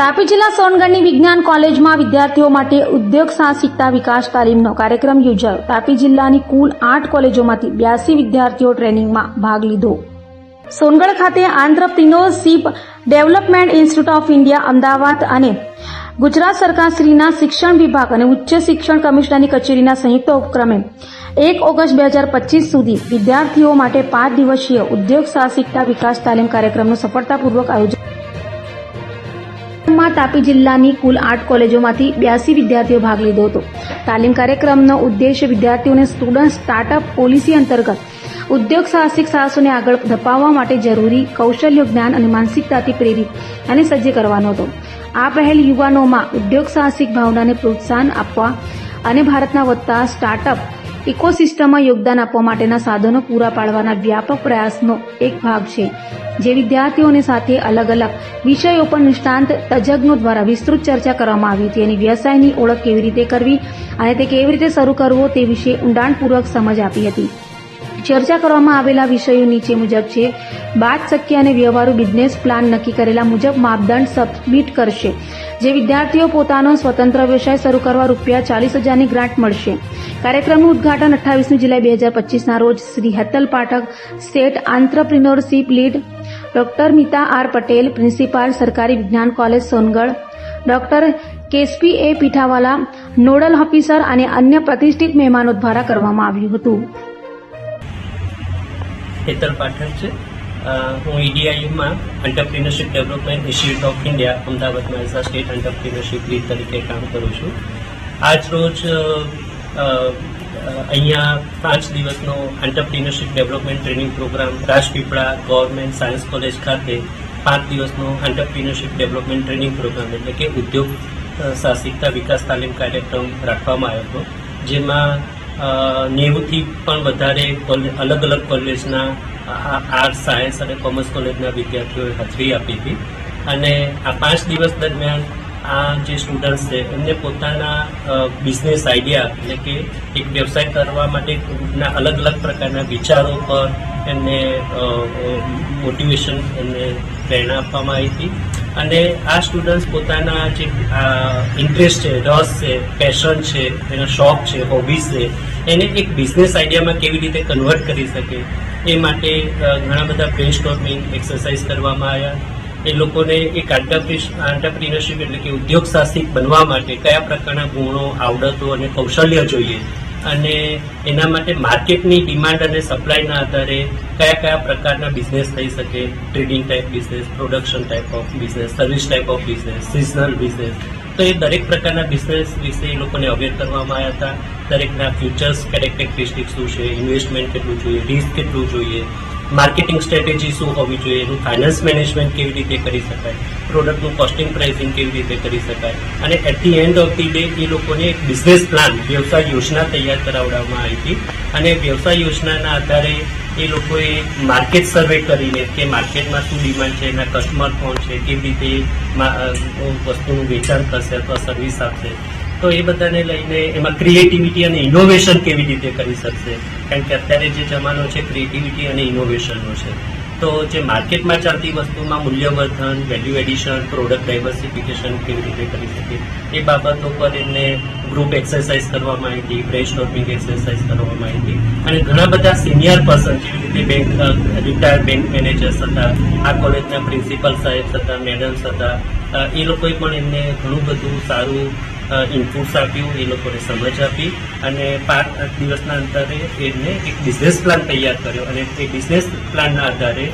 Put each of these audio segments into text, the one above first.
તાપી જિલ્લા સોનગઢની વિજ્ઞાન કોલેજમાં વિદ્યાર્થીઓ માટે ઉદ્યોગ સાહસિકતા વિકાસ તાલીમનો કાર્યક્રમ યોજાયો. તાપી જિલ્લાની કુલ આઠ કોલેજોમાંથી બ્યાસી વિદ્યાર્થીઓ ટ્રેનિંગમાં ભાગ લીધો. સોનગઢ ખાતે entrepreneurship development institute of India Ahmedabad અને ગુજરાત સરકારશ્રીના શિક્ષણ વિભાગ અને ઉચ્ચ શિક્ષણ કમિશનરની કચેરીના સંયુક્ત ઉપક્રમે એક ઓગસ્ટ બે હજાર પચીસ સુધી વિદ્યાર્થીઓ માટે પાંચ દિવસીય ઉદ્યોગ સાહસિકતા વિકાસ તાલીમ કાર્યક્રમનું સફળતાપૂર્વક આયોજન તાપી જિલ્લાની કુલ આઠ કોલેજોમાંથી બ્યાસી વિદ્યાર્થીઓ ભાગ લીધો હતો. તાલીમ કાર્યક્રમનો ઉદ્દેશ્ય વિદ્યાર્થીઓને સ્ટુડન્ટ સ્ટાર્ટઅપ પોલિસી અંતર્ગત ઉદ્યોગ સાહસિક સાહસોને આગળ ધપાવવા માટે જરૂરી કૌશલ્ય, જ્ઞાન અને માનસિકતાથી પ્રેરિત અને સજ્જ કરવાનો હતો. આ પહેલ યુવાનોમાં ઉદ્યોગ સાહસિક ભાવનાને પ્રોત્સાહન આપવા અને ભારતના વધતા સ્ટાર્ટઅપ ઇકોસિસ્ટમમાં યોગદાન આપવા માટેના સાધનો પૂરા પાડવાના વ્યાપક પ્રયાસનો એક ભાગ છે, જે વિદ્યાર્થીઓને સાથે અલગ અલગ વિષયો પર નિષ્ણાંત તજજ્ઞો દ્વારા વિસ્તૃત ચર્ચા કરવામાં આવી હતી અને વ્યવસાયની ઓળખ કેવી રીતે કરવી અને તે કેવી રીતે શરૂ કરવો તે વિશે ઊંડાણપૂર્વક સમજ આપી હતી. ચર્ચા કરવામાં આવેલા વિષયો નીચે મુજબ છે. બાદ શક્ય અને વ્યવહારુ બિઝનેસ પ્લાન નક્કી કરેલા મુજબ માપદંડ સબમિટ કરશે. જે વિદ્યાર્થીઓ પોતાનો સ્વતંત્ર વ્યવસાય શરૂ કરવા રૂપિયા ચાલીસ હજારની ગ્રાન્ટ મળશે. કાર્યક્રમનું ઉદ્ઘાટન અઠ્ઠાવીસમી જુલાઈ બે હજાર પચીસના રોજ Shri Hetal Pathak state entrepreneurship lead doctor Mita R Patel principal સરકારી વિજ્ઞાન college Songadh doctor કેસપી A Pithawala nodal officer અને અન્ય પ્રતિષ્ઠિત મહેમાનો દ્વારા કરવામાં આવ્યું હતું. હેતલ પાઠક છે. હું ઈડીઆઈયુમાં entrepreneurship development institute of India અમદાવાદમાં as a state entrepreneurship lead તરીકે કામ કરું છું. આજ રોજ અહીંયા પાંચ દિવસનો entrepreneurship development training programme Rajpipla government science college ખાતે પાંચ દિવસનો એન્ટરપ્રિનરશિપ ડેવલપમેન્ટ ટ્રેનિંગ પ્રોગ્રામ એટલે કે ઉદ્યોગ સાહસિકતા વિકાસ તાલીમ કાર્યક્રમ રાખવામાં આવ્યો હતો. જેમાં નેવુંથી પણ વધારે અલગ અલગ કોલેજના આર્ટ્સ સાયન્સ અને કોમર્સ કોલેજના વિદ્યાર્થીઓએ હાજરી આપી હતી. અને આ પાંચ દિવસ દરમિયાન આ જે સ્ટુડન્ટ્સ છે, એમને પોતાના બિઝનેસ આઈડિયા એટલે કે એક વ્યવસાય કરવા માટેના અલગ અલગ પ્રકારના વિચારો પર એમને મોટિવેશન એમને પ્રેરણા આપવામાં આવી હતી. અને આ સ્ટુડન્ટ્સ પોતાના જે ઇન્ટરેસ્ટ છે, રસ છે પેશન છે, એનો શોખ છે હોબીઝ છે, એને એક બિઝનેસ આઈડિયામાં કેવી રીતે કન્વર્ટ કરી શકે, એ માટે ઘણા બધા બ્રેન સ્ટોર્મિંગ એક્સરસાઇઝ કરવામાં આવ્યા. એ લોકોને એક આંટરપ્રિનરશિપ એટલે કે ઉદ્યોગ સાહસિક બનવા માટે કયા પ્રકારના ગુણો, આવડતો અને કૌશલ્ય જોઈએ અને એના માટે માર્કેટની ડિમાન્ડ અને સપ્લાયના આધારે કયા કયા પ્રકારના બિઝનેસ થઈ શકે? Trading type business, production type of business, service type of business seasonal business તો એ દરેક પ્રકારના બિઝનેસ વિશે એ લોકોને અવેર કરવામાં આવ્યા હતા. દરેકના ફ્યુચર્સ કેરેક્ટરિસ્ટિક શું છે? ઇન્વેસ્ટમેન્ટ કેટલું જોઈએ? રિસ્ક કેટલું જોઈએ? માર્કેટિંગ સ્ટ્રેટેજી શું હોવી જોઈએ? એનું ફાઇનાન્સ મેનેજમેન્ટ કેવી રીતે કરી શકાય? પ્રોડક્ટનું કોસ્ટિંગ પ્રાઇસિંગ કેવી રીતે કરી શકાય? અને at the end of the day એ લોકોને એક બિઝનેસ પ્લાન વ્યવસાય યોજના તૈયાર કરાવડાવવામાં આવી હતી. અને વ્યવસાય યોજનાના આધારે એ લોકોએ માર્કેટ સર્વે કરીને કે માર્કેટમાં શું ડિમાન્ડ છે, એના કસ્ટમર કોણ છે, કેવી રીતે વસ્તુનું વેચાણ થશે અથવા સર્વિસ આપશે. તો એ બધાને લઈને એમાં ક્રિએટિવિટી અને ઇનોવેશન કેવી રીતે કરી શકશે? કારણ કે અત્યારે જે જમાનો છે ક્રિએટિવિટી અને ઇનોવેશનનો છે. તો જે માર્કેટમાં ચાલતી વસ્તુમાં મૂલ્યવર્ધન વેલ્યુ એડિશન પ્રોડક્ટ ડાયવર્સિફિકેશન કેવી રીતે કરી શકે એ બાબતો પર એમને ગ્રુપ એક્સરસાઇઝ કરવામાં આવી હતી બ્રેન સ્ટોર્મિંગ એક્સરસાઇઝ કરવામાં આવી હતી અને ઘણા બધા સિનિયર પર્સન જેવી રીતે બેંક રિટાયર્ડ બેંક મેનેજર્સ હતા, આ કોલેજના પ્રિન્સિપલ સાહેબ હતા મેડમ્સ હતા એ લોકોએ પણ એમને ઘણું બધું સારું ઇનપુટ્સ આપ્યું, એ લોકોને સમજ આપી. અને પાંચ દિવસના અંતરે એમને એક બિઝનેસ પ્લાન તૈયાર કર્યો. અને એ બિઝનેસ પ્લાનના આધારે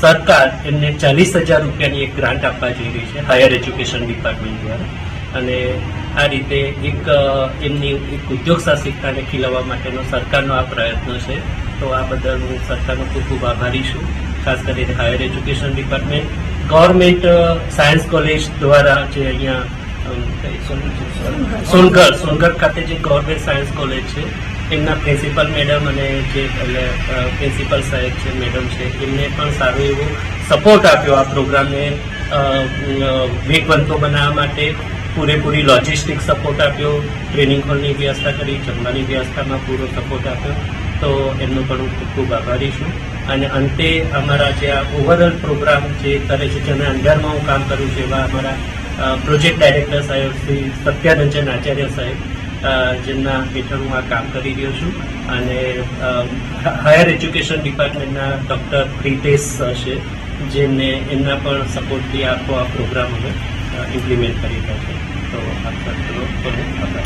સરકાર એમને ચાલીસ હજાર રૂપિયાની એક ગ્રાન્ટ આપવા જઈ રહી છે હાયર એજ્યુકેશન ડિપાર્ટમેન્ટ દ્વારા. અને આ રીતે એક એમની એક ઉદ્યોગ સાહસિકતાને ખીલવવા માટેનો સરકારનો આ પ્રયત્ન છે. તો આ બદલ હું સરકારનો ખૂબ ખૂબ આભારી છું. ખાસ કરીને higher education department government science college દ્વારા જે અહીંયા સોનગઢ સોનગઢ ખાતે જે ગવર્મેન્ટ સાયન્સ કોલેજ છે, એમના પ્રિન્સિપલ મેડમ અને જે પ્રિન્સિપલ સાહેબ છે, મેડમ છે, એમને પણ સારો એવો સપોર્ટ આપ્યો આ પ્રોગ્રામને વેગવંતો બનાવવા માટે. પૂરેપૂરી લોજિસ્ટિક સપોર્ટ આપ્યો, ટ્રેનિંગ હોલની વ્યવસ્થા કરી, જમવાની વ્યવસ્થામાં પૂરો સપોર્ટ આપ્યો. તો એમનો પણ હું ખૂબ ખૂબ આભારી છું. અને અંતે અમારા જે આ ઓવરઓલ પ્રોગ્રામ જે કરે છે, જેના અંડરમાં હું કામ કરું છું, એવા અમારા પ્રોજેક્ટ ડાયરેક્ટર સાહેબ શ્રી સત્યારંજન આચાર્ય સાહેબ જેમના હેઠળ હું આ કામ કરી રહ્યો છું. અને હાયર એજ્યુકેશન ડિપાર્ટમેન્ટના ડૉક્ટર પ્રિતેશ છે, જેમને એમના પણ સપોર્ટથી આખો આ પ્રોગ્રામ અમે ઇમ્પ્લિમેન્ટ કરી રહ્યા છે તો આપ સર્વનો ઘણો આભાર